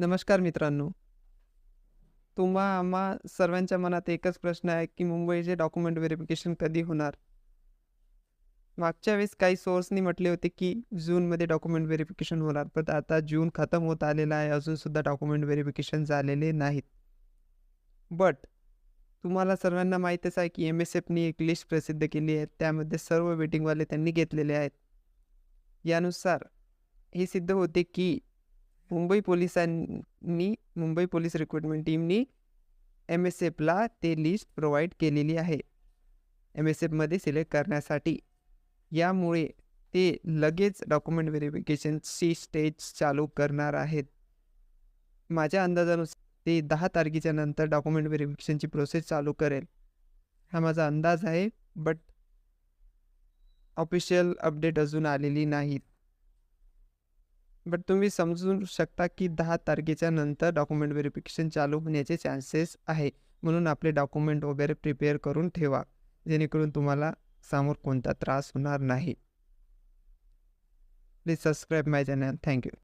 नमस्कार मित्रांनो. तुम्हा आम्हा सर्वांच्या मनात एकच प्रश्न आहे, की मुंबईचे डॉक्युमेंट व्हेरिफिकेशन कधी होणार? मागच्या वेळेस काही सोर्सनी म्हटले होते, की जूनमध्ये डॉक्युमेंट व्हेरिफिकेशन होणार. पण आता जून खतम होत आलेला आहे. अजूनसुद्धा डॉक्युमेंट व्हेरिफिकेशन झालेले नाहीत. बट तुम्हाला सर्वांना माहीतच आहे, की एम-एस-एफनी एक लिस्ट प्रसिद्ध केली आहे. त्यामध्ये सर्व वेटिंगवाले त्यांनी घेतलेले आहेत. यानुसार हे सिद्ध होते, की मुंबई पोलिसांनी मुंबई पोलीस रिक्रुटमेंट टीमनी एम-एस-एफला ते लिस्ट प्रोव्हाइड केलेली आहे. एम-एस-एफमध्ये सिलेक्ट करण्यासाठी. यामुळे ते लगेच डॉक्युमेंट व्हेरिफिकेशनची स्टेज चालू करणार आहेत. माझ्या अंदाजानुसार ते दहा तारखेच्या नंतर डॉक्युमेंट व्हेरिफिकेशनची प्रोसेस चालू करेल. हा माझा अंदाज आहे. बट ऑफिशियल अपडेट अजून आलेली नाहीत. बट तुम्ही समजू शकता, की दहा तारखेच्या नंतर डॉक्युमेंट व्हेरिफिकेशन चालू होण्याचे चान्सेस आहे. म्हणून आपले डॉक्युमेंट वगैरे प्रिपेअर करून ठेवा. जेणेकरून तुम्हाला समोर कोणता त्रास होणार नाही. Please subscribe my channel. Thank you